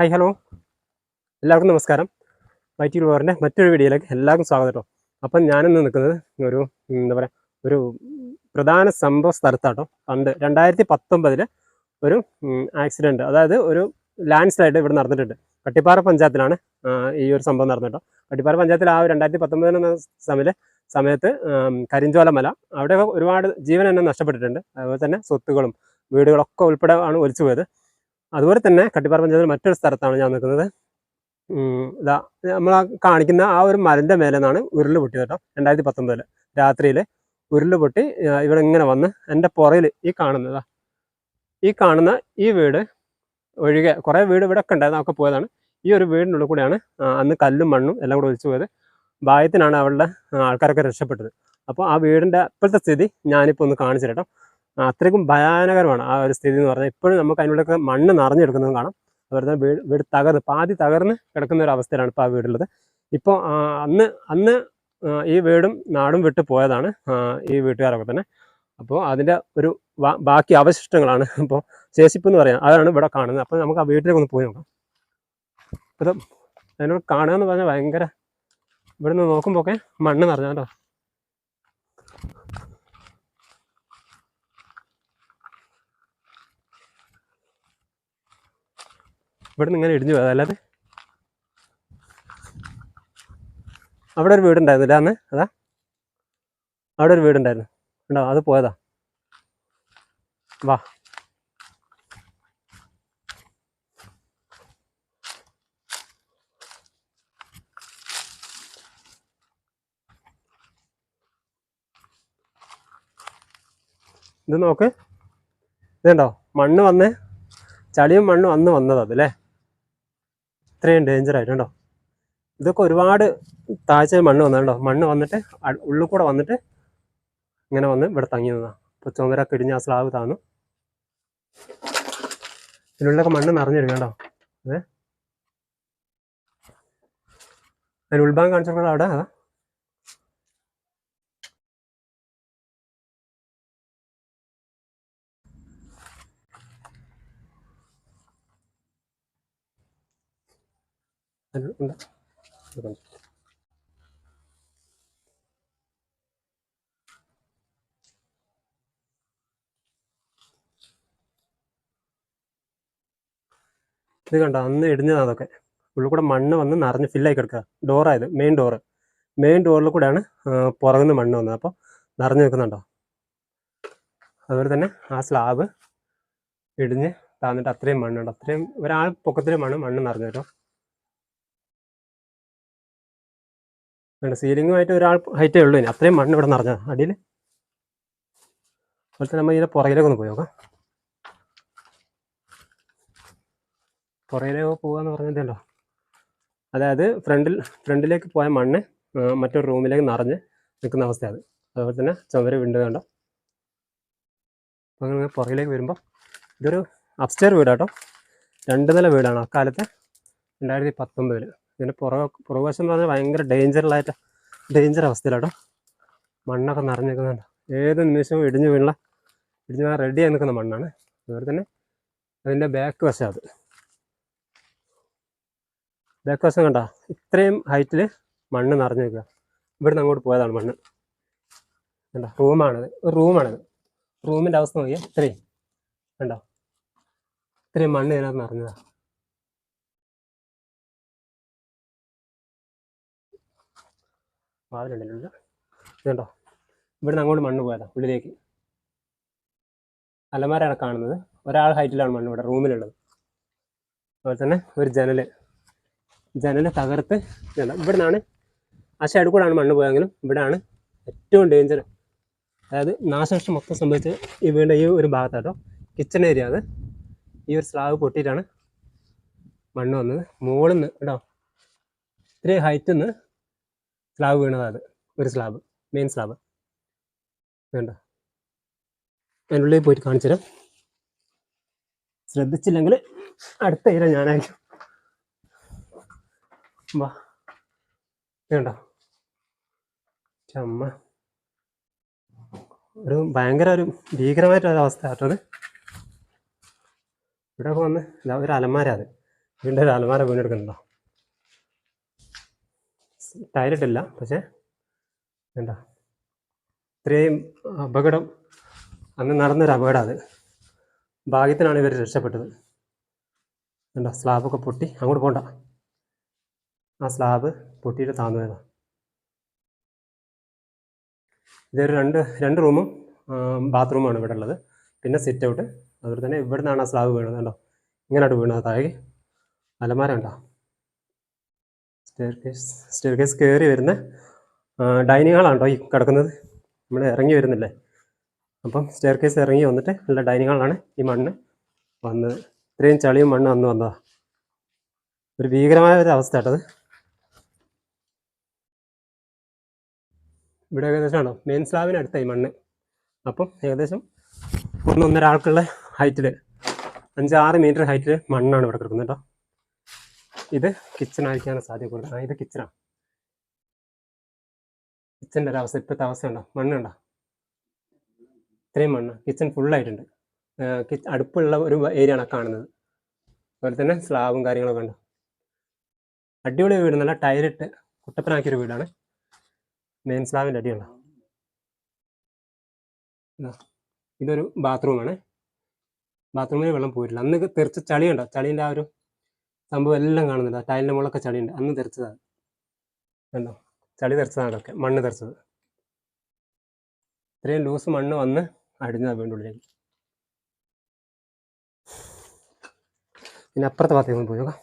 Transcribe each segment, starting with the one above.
Hi hello എല്ലാവർക്കും നമസ്കാരം. വൈറ്റി ഗ്ലോറിന്റെ മറ്റൊരു വീഡിയോയിലേക്ക് എല്ലാവർക്കും സ്വാഗതം കേട്ടോ. അപ്പം ഞാനിന്ന് നിൽക്കുന്നത് ഒരു എന്താ പറയുക ഒരു പ്രധാന സംഭവ സ്ഥലത്താട്ടോ. പണ്ട് രണ്ടായിരത്തി പത്തൊമ്പതിൽ ഒരു ആക്സിഡന്റ് അതായത് ഒരു ലാൻഡ് സ്ലൈഡ് ഇവിടെ നടന്നിട്ടുണ്ട്. കട്ടിപ്പാറ പഞ്ചായത്തിലാണ് ഈ ഒരു സംഭവം നടന്നത് കേട്ടോ. കട്ടിപ്പാറ പഞ്ചായത്തിൽ ആ രണ്ടായിരത്തി എന്ന സമയത്ത് സമയത്ത് കരിഞ്ചോലമല കരിഞ്ചോല മല അവിടെ ഒരുപാട് ജീവൻ തന്നെ നഷ്ടപ്പെട്ടിട്ടുണ്ട്. അതുപോലെ തന്നെ സ്വത്തുകളും വീടുകളൊക്കെ ഉൾപ്പെടെ ആണ് ഒലിച്ചു പോയത് അതുപോലെ തന്നെ കട്ടിപ്പാറ പഞ്ചായത്തിൽ മറ്റൊരു സ്ഥലത്താണ് ഞാൻ നിൽക്കുന്നത്. ഇതാ നമ്മൾ കാണിക്കുന്ന ആ ഒരു മരന്റെ മേലെ നിന്നാണ് ഉരുൾ പൊട്ടിയത് കേട്ടോ രണ്ടായിരത്തി പത്തൊമ്പതിൽ രാത്രിയിൽ ഉരുൾ പൊട്ടി ഇവിടെ ഇങ്ങനെ വന്ന് എന്റെ പുറയിൽ ഈ കാണുന്നതാ ഈ കാണുന്ന ഈ വീട് ഒഴികെ കുറേ വീട് ഇവിടെ ഒക്കെ ഉണ്ടായിരുന്നു ഒക്കെ പോയതാണ്. ഈ ഒരു വീടിനുള്ളിൽ കൂടെയാണ് അന്ന് കല്ലും മണ്ണും എല്ലാം കൂടെ ഒഴിച്ചു പോയത്. ഭാഗ്യത്തിനാണ് അവളുടെ ആൾക്കാരൊക്കെ രക്ഷപ്പെട്ടത്. അപ്പോൾ ആ വീടിന്റെ ഇപ്പോഴത്തെ സ്ഥിതി ഞാനിപ്പോൾ ഒന്ന് കാണിച്ചു കേട്ടോ. അത്രയ്ക്കും ഭയാനകരമാണ് ആ ഒരു സ്ഥിതി എന്ന് പറഞ്ഞാൽ ഇപ്പോഴും നമുക്ക് അതിനുള്ളിലൊക്കെ മണ്ണ് നിറഞ്ഞെടുക്കുന്നതും കാണാം. അതുപോലെ തന്നെ വീട് വീട് തകർന്ന് പാതി തകർന്ന് കിടക്കുന്ന ഒരു അവസ്ഥയിലാണ് ഇപ്പോൾ ആ വീടുള്ളത്. ഇപ്പോൾ അന്ന് അന്ന് ഈ വീടും നാടും വിട്ടു പോയതാണ് ഈ വീട്ടുകാരൊക്കെ തന്നെ. അപ്പോൾ അതിന്റെ ഒരു ബാക്കി അവശിഷ്ടങ്ങളാണ് ഇപ്പോൾ ശേഷിപ്പ് എന്ന് പറയാം. അതാണ് ഇവിടെ കാണുന്നത്. അപ്പോൾ നമുക്ക് ആ വീട്ടിലേക്ക് ഒന്ന് പോയി നോക്കാം. അപ്പോൾ ഇത് അതിനോട് കാണുക എന്ന് പറഞ്ഞാൽ ഭയങ്കര ഇവിടെ നിന്ന് നോക്കുമ്പോൾ ഒക്കെ മണ്ണ് നിറഞ്ഞാലോ ഇവിടെ നിന്ന് ഇങ്ങനെ ഇടിഞ്ഞു പോയത് അല്ലാതെ? അവിടെ ഒരു വീടുണ്ടായിരുന്നില്ല അന്ന്? അതാ? അവിടെ ഒരു വീടുണ്ടായിരുന്നു. ഉണ്ടോ അത് പോയതാ. വാ. ഇത് നോക്ക്. ഇതുണ്ടോ മണ്ണ് വന്നേ ചളിയും മണ്ണും അന്ന് വന്നതാ അതല്ലേ ഇത്രയും ഡേഞ്ചർ ആയിട്ടുണ്ടോ ഇതൊക്കെ ഒരുപാട് താഴ്ച മണ്ണ് വന്നിട്ടുണ്ടോ മണ്ണ് വന്നിട്ട് ഉള്ളിൽ കൂടെ വന്നിട്ട് ഇങ്ങനെ വന്ന് ഇവിടെ തങ്ങി നിന്നാ. ഇപ്പൊ ചുമര കിടിഞ്ഞ ആ സ്ലാബ് താന്നു. ഇതിനുള്ളിലൊക്കെ മണ്ണ് നിറഞ്ഞിരിക്കണ്ടോ ഏ? അതിന് ഉൾഭാഗം കാണിച്ചിട്ടുണ്ടോ അവിടെ അതാ. ഇത് കണ്ട? അന്ന് ഇടിഞ്ഞതാണ് അതൊക്കെ. ഉള്ളിൽ കൂടെ മണ്ണ് വന്ന് നിറഞ്ഞ് ഫില്ലായി കിടക്കുക ഡോറായത് മെയിൻ ഡോറ് മെയിൻ ഡോറിൽ കൂടെയാണ് പുറകുന്ന മണ്ണ് വന്നത്. അപ്പോൾ നിറഞ്ഞു നിൽക്കുന്നുണ്ടോ? അതുപോലെ തന്നെ ആ സ്ലാബ് ഇടിഞ്ഞ് താന്നിട്ട് അത്രയും മണ്ണുണ്ട്. അത്രയും ഒരാൾ പൊക്കത്തിലുമാണ് മണ്ണ് നിറഞ്ഞു കേട്ടോ. വേണ്ട സീലിങ്ങുമായിട്ട് ഒരാൾ ഹൈറ്റേ ഉള്ളൂ ഇനി. അത്രയും മണ്ണ് ഇവിടെ നിറഞ്ഞത്. അടിയിൽ. അതുപോലെ തന്നെ നമ്മൾ ഇതിന്റെ പുറകിലേക്ക് ഒന്ന് പോയി നോക്കാം. പുറകിലേക്ക് പോകാന്ന് പറഞ്ഞതല്ലോ അതായത് ഫ്രണ്ടിൽ ഫ്രണ്ടിലേക്ക് പോയ മണ്ണ് മറ്റൊരു റൂമിലേക്ക് നിറഞ്ഞ് നിൽക്കുന്ന അവസ്ഥയാണ് അത്. അതുപോലെ തന്നെ ചുമര് വിണ്ട് കണ്ടോ? അപ്പോൾ അങ്ങനെ പുറകിലേക്ക് വരുമ്പോൾ ഇതൊരു അപ്സ്റ്റെയർ വീടാട്ടോ. രണ്ട് നില വീടാണ്. അക്കാലത്തെ രണ്ടായിരത്തി പത്തൊമ്പതിൽ ഇതിന്റെ പുറകെ പുറകുവശം എന്ന് പറഞ്ഞാൽ ഭയങ്കര ഡേഞ്ചറായിട്ട് ഡേഞ്ചർ അവസ്ഥയിലാട്ടോ. മണ്ണൊക്കെ നിറഞ്ഞേക്കുന്നുണ്ട് ഏത് നിമിഷവും ഇടിഞ്ഞു വീണ ഇടിഞ്ഞു വീണാൽ റെഡിയായി നിൽക്കുന്ന മണ്ണാണ്. അതുപോലെ തന്നെ അതിന്റെ ബാക്ക് വശം അത്. ബാക്ക് വശം കണ്ട? ഇത്രയും ഹൈറ്റിൽ മണ്ണ് നിറഞ്ഞു നിൽക്കുക. ഇവിടുന്ന് അങ്ങോട്ട് പോയതാണ് മണ്ണ്. കണ്ട? റൂമാണത് ഒരു റൂമാണത് റൂമിന്റെ അവസ്ഥ നോക്കിയാൽ ഇത്രയും. കണ്ടോ? ഇത്രയും മണ്ണ് ഇതിനകത്ത് നിറഞ്ഞതാ. വാതിലുണ്ടല്ലോ. ഇതുണ്ടോ? ഇവിടെ നിന്ന് അങ്ങോട്ട് മണ്ണ് പോയതാണ് ഉള്ളിലേക്ക്. അലമാരാണ് കാണുന്നത്. ഒരാൾ ഹൈറ്റിലാണ് മണ്ണ് ഇവിടെ റൂമിലുള്ളത്. അതുപോലെ തന്നെ ഒരു ജനൽ. ജനൽ തകർത്ത് ഇതുണ്ട്. ഇവിടുന്നാണ് ആ സൈഡിൽ കൂടെയാണ് മണ്ണ് പോയെങ്കിലും ഇവിടെയാണ് ഏറ്റവും ഡേഞ്ചർ അതായത് നാശനഷ്ടം മൊത്തം സംഭവിച്ചത് ഈ വീണ്ടും ഈ ഒരു ഭാഗത്താട്ടോ കിച്ചൺ ഏരിയ അത്. ഈ ഒരു സ്ലാബ് പൊട്ടിയിട്ടാണ് മണ്ണ് വന്നത്. മുകളിൽ നിന്ന് കേട്ടോ? ഇത്രയും ഹൈറ്റിൽ നിന്ന് സ്ലാബ് വീണതാണ്. ഒരു സ്ലാബ് മെയിൻ സ്ലാബ് വേണ്ട. അതിനുള്ളിൽ പോയിട്ട് കാണിച്ചു തരാം. ശ്രദ്ധിച്ചില്ലെങ്കിൽ അടുത്ത ഇര ഞാനായിരിക്കും. വാ. വേണ്ട. ചമ്മ. ഒരു ഭയങ്കര ഒരു ഭീകരമായിട്ടൊരവസ്ഥ കേട്ടോ അത്. ഇവിടെ വന്ന് ഒരു അലമാര അത്. വീണ്ടും ഒരു അലമാര വീണെടുക്കുന്നുണ്ടോ ടൈലിട്ടില്ല പക്ഷേ എന്താ ഇത്രയും അപകടം അന്ന് നടന്നൊരു അപകടം അത്. ഭാഗ്യത്തിനാണ് ഇവർ രക്ഷപ്പെട്ടത്. എന്താ സ്ലാബൊക്കെ പൊട്ടി. അങ്ങോട്ട് പോണ്ട. ആ സ്ലാബ് പൊട്ടിയിട്ട് താന്നു ഇതൊരു രണ്ട് രണ്ട് റൂമും ബാത്റൂമാണ് ഇവിടെ ഉള്ളത്. പിന്നെ സിറ്റ് ഔട്ട്. അതുപോലെ തന്നെ ഇവിടെ നിന്നാണ് ആ സ്ലാബ് വീണത്. കണ്ടോ? ഇങ്ങനെയാണ് വീണത്. താഴെ അലമാര ഉണ്ടോ സ്റ്റെയർ കേസ് സ്റ്റെയർ കേസ് കയറി വരുന്ന ഡൈനിങ് ഹാളാണ് കേട്ടോ ഈ കിടക്കുന്നത്. നമ്മൾ ഇറങ്ങി വരുന്നില്ലേ? അപ്പം സ്റ്റെയർകേസ് ഇറങ്ങി വന്നിട്ട് നല്ല ഡൈനിങ് ഹാളാണ് ഈ മണ്ണ് വന്ന്. ഇത്രയും ചളിയും മണ്ണ് വന്ന് വന്നതാ. ഒരു ഭീകരമായ ഒരു അവസ്ഥ കേട്ടത് ഇവിടെ ഏകദേശമാണോ മെയിൻ സ്ലാബിനടുത്ത ഈ മണ്ണ്. അപ്പം ഏകദേശം ഒന്നൊന്നര ആൾക്കുള്ള ഹൈറ്റിൽ അഞ്ചാറ് മീറ്റർ ഹൈറ്റിൽ മണ്ണാണ് ഇവിടെ കിടക്കുന്നത് കേട്ടോ. ഇത് കിച്ചൺ ആയിരിക്കാനുള്ള സാധ്യത കൂടുതൽ ആ ഇത് കിച്ചണാണ് കിച്ചന്റെ ഒരു അവസ്ഥ ഇപ്പോഴത്തെ അവസ്ഥ ഉണ്ടോ? മണ്ണുണ്ടോ ഇത്രയും മണ്ണ്. കിച്ചൺ ഫുള്ളായിട്ടുണ്ട് അടുപ്പുള്ള ഒരു ഏരിയ ആണ് കാണുന്നത്. അതുപോലെ തന്നെ സ്ലാബും കാര്യങ്ങളൊക്കെ ഉണ്ട്. അടിപൊളി വീട്. നല്ല ടൈലിട്ട് കുട്ടപ്പനാക്കിയൊരു വീടാണ്. മെയിൻ സ്ലാബിന്റെ അടിയുള്ള ഇതാ, ഇതൊരു ബാത്റൂമാണ് ബാത്റൂമിൽ വെള്ളം പോയിട്ടില്ല. അന്ന് തെറിച്ച് ചളിയുണ്ടോ? ചളീന്റെ ആ ഒരു സംഭവം എല്ലാം കാണുന്നുണ്ട്. ടൈലിന്റെ മുകളൊക്കെ ചളിയുണ്ട്. അന്ന് തെറിച്ചതാണ്. കണ്ടോ? ചളി തെറിച്ചതാണ് അതൊക്കെ. മണ്ണ് തെറിച്ചത്. ഇത്രയും ലൂസ് മണ്ണ് വന്ന് അടിഞ്ഞതാണ് വീണ്ടും ഉള്ളിലേക്ക്. പിന്നെ അപ്പുറത്തെ ഭാഗത്തേക്ക് പോയി നോക്കാം.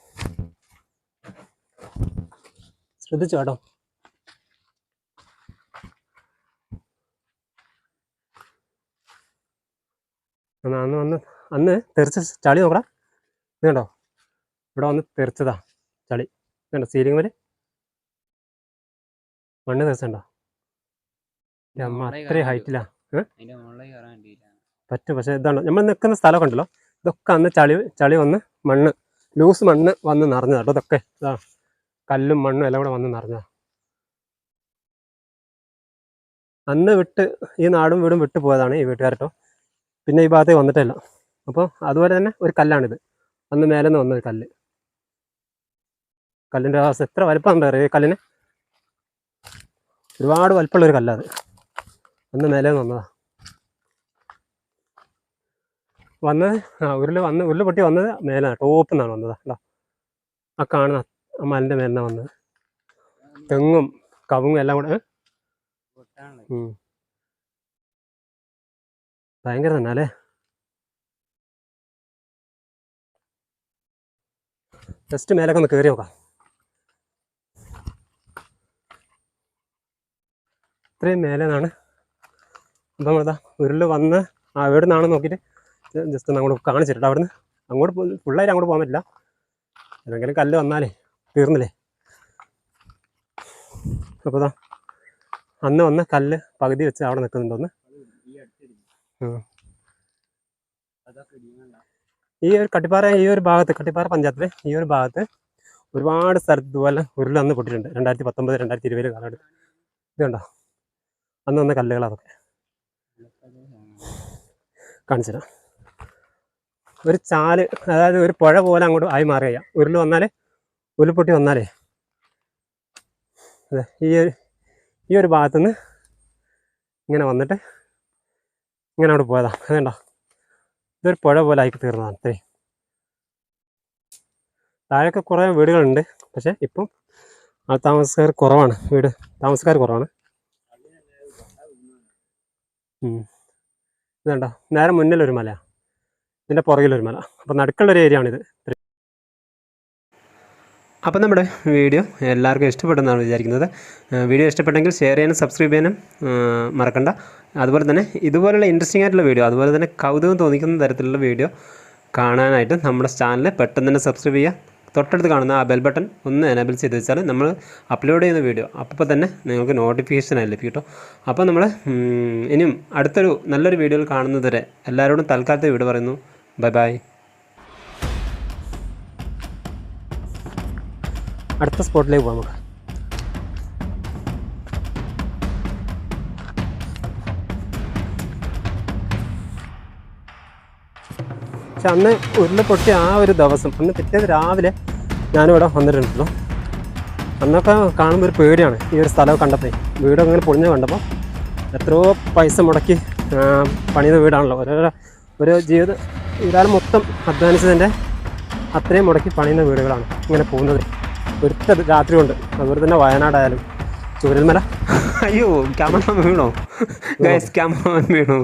ശ്രദ്ധിച്ചു കേട്ടോ? അന്ന് അന്ന് അന്ന് തെറിച്ച് ചളി നോക്കടാ. ഇത് കണ്ടോ ഇവിടെ വന്ന് തെറിച്ചതാ ചളി. കണ്ടോ സീലിംഗ് വരെ മണ്ണ് തെറിച്ചണ്ടോ അമ്മ അത്രയും ഹൈറ്റിലാ പറ്റും? പക്ഷെ ഇതാണ്. നമ്മൾ നിൽക്കുന്ന സ്ഥലമൊക്കെ ഉണ്ടല്ലോ ഇതൊക്കെ അന്ന് ചളി ചളി വന്ന് മണ്ണ് ലൂസ് മണ്ണ് വന്ന് നിറഞ്ഞതാ കേട്ടോ ഇതൊക്കെ. ഇതാ കല്ലും മണ്ണും എല്ലാം കൂടെ വന്ന് നിറഞ്ഞതാ. അന്ന് വിട്ട് ഈ നാടും വീടും വിട്ടു പോയതാണ് ഈ വീട്ടുകാരട്ടോ പിന്നെ ഈ ഭാഗത്തേക്ക് വന്നിട്ടില്ല അപ്പോൾ അതുപോലെ തന്നെ ഒരു കല്ലാണിത്. അന്ന് മേലെ നിന്ന് വന്നൊരു കല്ല്. കല്ലിന്റെ ആ എത്ര വലിപ്പമുണ്ട് അറിയാം കല്ലിന്? ഒരുപാട് വലുപ്പമുള്ളൊരു കല്ലത്. അന്ന് മേലെ വന്നതാ. വന്നത് ആ ഉരുൾ വന്ന് ഉരുൾ പൊട്ടി വന്നത് മേലെ ടോപ്പിൽ നിന്നാണ് വന്നത് കേട്ടോ ആ കാണുന്ന ആ മലിന്റെ മേലാണ് വന്നത്. തെങ്ങും കവുങ്ങും എല്ലാം കൂടെ. ഭയങ്കര തന്നെ അല്ലേ? ജസ്റ്റ് മേലൊക്കെ ഒന്ന് കയറി നോക്കാം. ഇത്രയും മേലെ നിന്നാണ്. അപ്പം നമ്മളിതാ ഉരുൾ വന്ന് ആ എവിടെ നിന്നാണ് നോക്കിയിട്ട് ജസ്റ്റ് അങ്ങോട്ട് കാണിച്ചിട്ട് അവിടുന്ന് അങ്ങോട്ട് ഫുള്ളായിട്ട് അങ്ങോട്ട് പോകാൻ പറ്റില്ല. ഏതെങ്കിലും കല്ല് വന്നാലേ തീർന്നില്ലേ? അപ്പോൾ ഇതാ അന്ന് വന്ന കല്ല് പകുതി വെച്ച് അവിടെ നിൽക്കുന്നുണ്ടോന്ന്. ഈ ഒരു കട്ടിപ്പാറ ഈ ഒരു ഭാഗത്ത് കട്ടിപ്പാറ പഞ്ചായത്തിലെ ഈ ഒരു ഭാഗത്ത് ഒരുപാട് സ്ഥലത്ത് ഇതുപോലെ ഉരുളന്ന് പൊട്ടിയിട്ടുണ്ട്. രണ്ടായിരത്തി പത്തൊമ്പത് രണ്ടായിരത്തി ഇരുപത് കാലഘട്ടം ഇത് കണ്ടോ? അന്ന് വന്ന കല്ലുകൾ അതൊക്കെ. ഒരു ചാൽ അതായത് ഒരു പുഴ പോലെ അങ്ങോട്ട് ആയി മാറുക ഉരുൾ വന്നാൽ ഉരുൾപൊട്ടി വന്നാലേ. അതെ ഈ ഒരു ഈ ഒരു ഭാഗത്തുനിന്ന് ഇങ്ങനെ വന്നിട്ട് ഇങ്ങനെ അവിടെ പോയതാ. അതേണ്ടോ ഇതൊരു പുഴ പോലെ ആയി തീർന്നതാണ് അത്രേ താഴെയൊക്കെ കുറേ വീടുകളുണ്ട്. പക്ഷേ ഇപ്പം ആ താമസക്കാർ കുറവാണ്. വീട് താമസക്കാർ കുറവാണ്. ഇതുണ്ടോ നേരെ മുന്നിലൊരു മല. ഇതിന്റെ പുറകിലൊരു മല. അപ്പോൾ നടുക്കുള്ളൊരു ഏരിയ ആണിത്. അപ്പം നമ്മുടെ വീഡിയോ എല്ലാവർക്കും ഇഷ്ടപ്പെട്ടെന്നാണ് വിചാരിക്കുന്നത്. വീഡിയോ ഇഷ്ടപ്പെട്ടെങ്കിൽ ഷെയർ ചെയ്യാനും സബ്സ്ക്രൈബ് ചെയ്യാനും മറക്കണ്ട. അതുപോലെ തന്നെ ഇതുപോലുള്ള ഇൻട്രസ്റ്റിംഗ് ആയിട്ടുള്ള വീഡിയോ അതുപോലെ തന്നെ കൗതുകം തോന്നിക്കുന്ന തരത്തിലുള്ള വീഡിയോ കാണാനായിട്ട് നമ്മുടെ ചാനൽ പെട്ടെന്ന് തന്നെ സബ്സ്ക്രൈബ് ചെയ്യുക. തൊട്ടടുത്ത് കാണുന്ന ആ ബെൽ ബട്ടൺ ഒന്ന് എനേബിൾ ചെയ്ത് വെച്ചാൽ നമ്മൾ അപ്ലോഡ് ചെയ്യുന്ന വീഡിയോ അപ്പോൾ തന്നെ നിങ്ങൾക്ക് നോട്ടിഫിക്കേഷൻ ലഭിക്കും കേട്ടോ അപ്പോൾ നമ്മൾ ഇനിയും അടുത്തൊരു നല്ലൊരു വീഡിയോയിൽ കാണുന്നതുവരെ എല്ലാവരോടും തൽക്കാലത്തെ വീഡിയോ പറയുന്നു. ബൈ ബൈ അടുത്ത സ്പോട്ടിലേക്ക് പോകാം നമുക്ക്. പക്ഷെ അന്ന് ഉരുള പൊട്ടിയ ആ ഒരു ദിവസം അന്ന് പിറ്റേ രാവിലെ ഞാനിവിടെ വന്നിട്ടുണ്ടല്ലോ. അന്നൊക്കെ കാണുമ്പോൾ ഒരു പേടിയാണ് ഈ ഒരു സ്ഥലമൊക്കെ കണ്ടപ്പോൾ വീട് അങ്ങനെ പൊളിഞ്ഞ് കണ്ടപ്പോൾ എത്രയോ പൈസ മുടക്കി പണിത വീടാണല്ലോ. ഓരോ ഒരു ജീവിത ഇതാലും മൊത്തം അധ്വാനിച്ചതിന്റെ അത്രയും മുടക്കി പണിയുന്ന വീടുകളാണ് ഇങ്ങനെ പോകുന്നത്. ഒരുത്ത രാത്രി കൊണ്ട് അതുപോലെ തന്നെ വയനാടായാലും. ചുരൽമല അയ്യോ ക്യാമറ വീണോ? ഗൈസ് ക്യാമറ വീണോ?